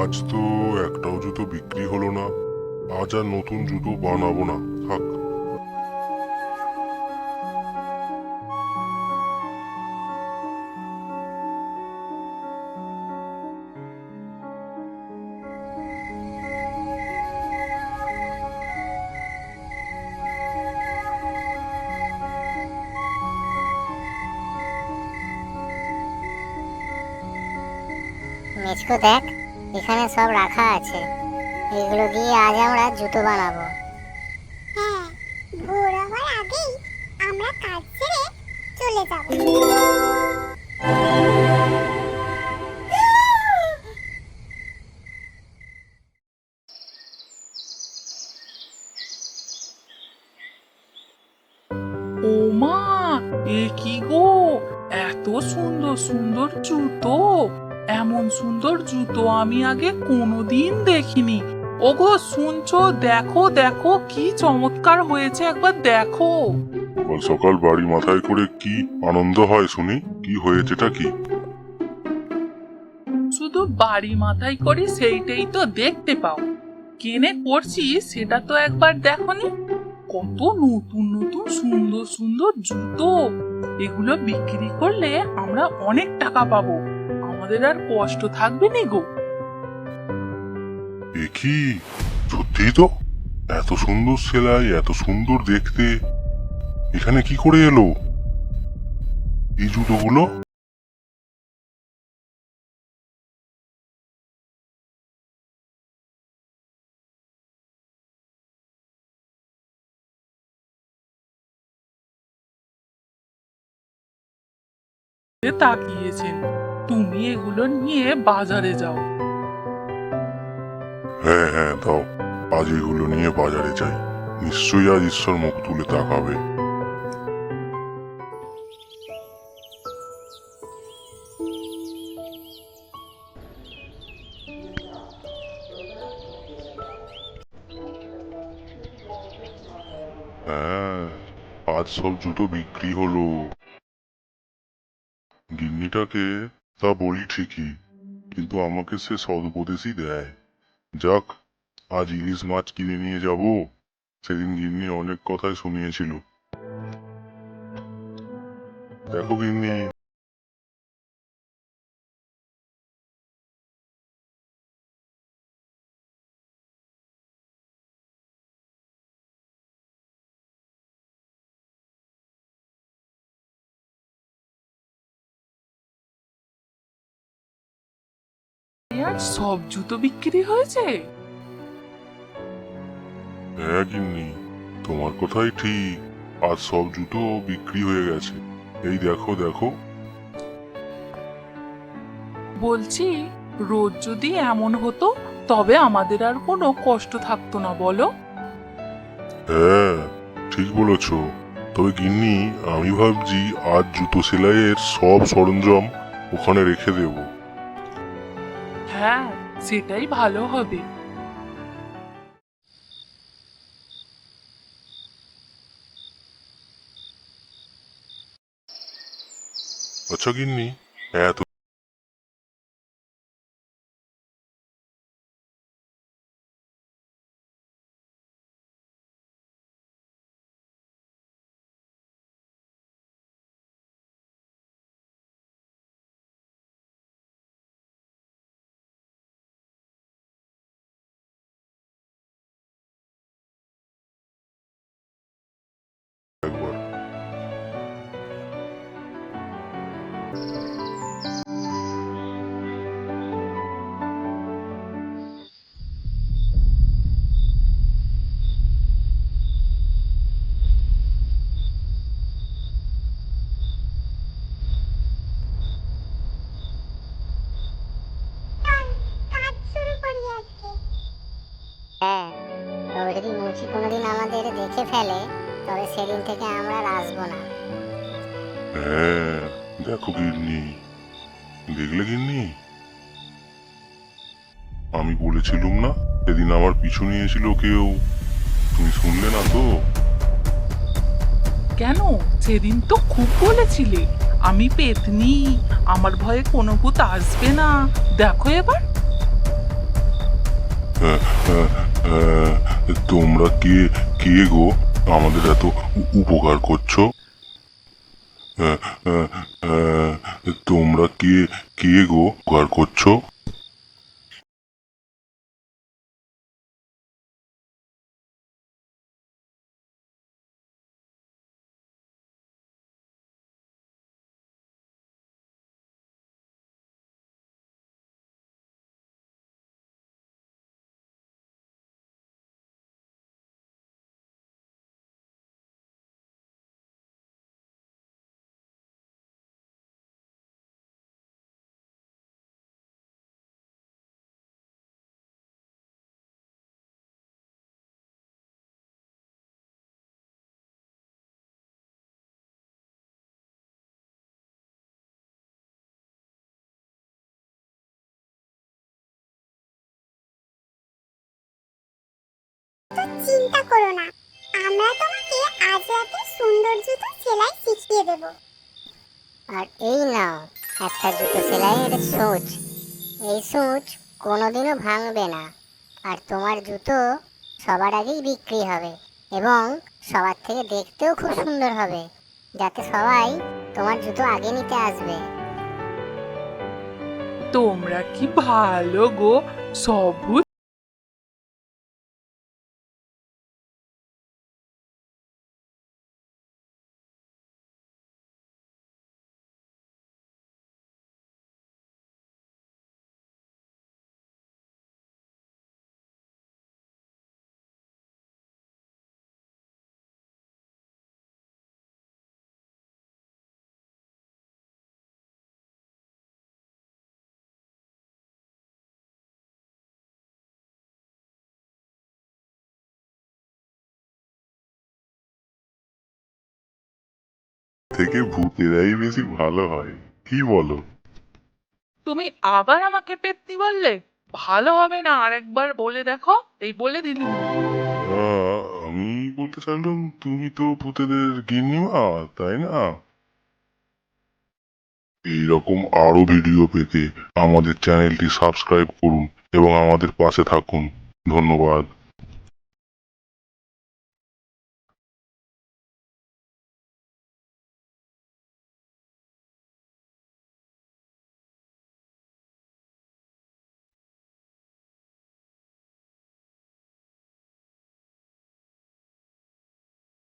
আজ তো একটাও জুতো বিক্রি হলো না। আজ আর নতুন জুতো বানাবো না। থাক। মিচকু দেখ। এখানে সব রাখা আছে। এগুলো দিয়ে আজ আমরা জুতো বানাবো। হ্যাঁ ভোর হওয়ার আগেই আমরা কাজ ছেড়ে চলে যাব। ও মা এ কি গো? এত সুন্দর সুন্দর জুতো। এমন সুন্দর জুতো আমি আগে কোনোদিন দেখিনি। ওগো শুনছো? দেখো দেখো কি চমৎকার হয়েছে একবার দেখো। সকাল সকাল বাড়ি মাথায় করে কি আনন্দ হয় শুনি কি হয়েছেটা কি? শুধু বাড়ি মাথায় করি সেইটাই তো দেখতে পাও। কেনে করছি সেটা তো একবার দেখনি। কত নতুন নতুন সুন্দর সুন্দর জুতো। এগুলো বিক্রি করলে আমরা অনেক টাকা পাবো। আমাদের আর কষ্ট থাকবে নি গো। কি সত্যি তো এত সুন্দর সেলাই এত সুন্দর দেখতে। এখানে কি করে এলো? এই জুতোগুলো? তাকিয়েছেন। তুমি এগুলো নিয়ে বাজারে যাও। হ্যাঁ হ্যাঁ দাও। আজ এগুলো নিয়ে বাজারে যাই। নিশ্চয়ই আজ ঈশ্বর মুখ তুলে তাকাবে। হ্যাঁ আজ সব জুতো বিক্রি হলো। গিন্নিটাকে তা বলি ঠিকই, কিন্তু আমাকে সে সদুপদেশই দেয়। যাক, আজ ইলিশ মাছ কিনে নিয়ে যাব। সেদিন গিন্নি অনেক কথাই শুনিয়েছিল। দেখো গিন্নি আজ সব জুতো বিক্রি হয়েছে? হ্যাঁ গিন্নি তোমার কথাই ঠিক। আজ সব জুতো বিক্রি হয়ে গেছে। এই দেখো দেখো। বলছি রোজ যদি এমন হতো তবে আমাদের আর কোনো কষ্ট থাকতো না বলো। হ্যাঁ ঠিক বলেছ। তবে গিন্নি আমি ভাবছি আজ জুতো সেলাইয়ের সব সরঞ্জাম ওখানে রেখে দেব। হ্যাঁ সেটাই ভালো হবে। আচ্ছা গিন্নি এত একবার। হ্যাঁ কোনোদিন আমাদের দেখে ফেলে। তবে সেদিন থেকে আমরা আর আসব না। হ্যাঁ দেখো গিন্নি। দেখলে গিন্নি? আমি বলেছিলুম না সেদিন আমার পিছু নিয়েছিল কেউ। তুমি শুনলে না তো? কেন? সেদিন তো খুব বলেছিলে আমি পেতনি আমার ভয়ে কোনো ভূত আসবে না। দেখো এবার। আহ, আহ, আহ, তোমরা কে কে গো? আমাদের এত উপকার করছ? তোমরা কে কে গো উপকার করছ? তো চিন্তা করো না। আমরা তোমাকে আজ রাতে সুন্দর জুতো সেলাই শিখিয়ে দেব। আর এই নাও একটা জুতো সেলাইয়ের সূচ। এই সূচ কোনোদিনও ভাঙবে না। আর তোমার জুতো সবার আগেই বিক্রি হবে এবং সবার থেকে দেখতেও খুব সুন্দর হবে যাতে সবাই তোমার জুতো আগে নিতে আসবে। তোমরা কি ভালো গো সবু থেকে ভূতেরাই বেশি ভালো হয়। কি বলো? তুমি আবার আমাকে পেত্তি বললে? ভালো হবে না আরেকবার বলে দেখো। এই বলে দিলি। আহ, আমি বলতে চাইলাম তুমি তো ভূতেদের গিন্নিমা তাই না? এইরকম আরও ভিডিও পেতে আমাদের চ্যানেলটি সাবস্ক্রাইব করুন এবং আমাদের পাশে থাকুন। ধন্যবাদ।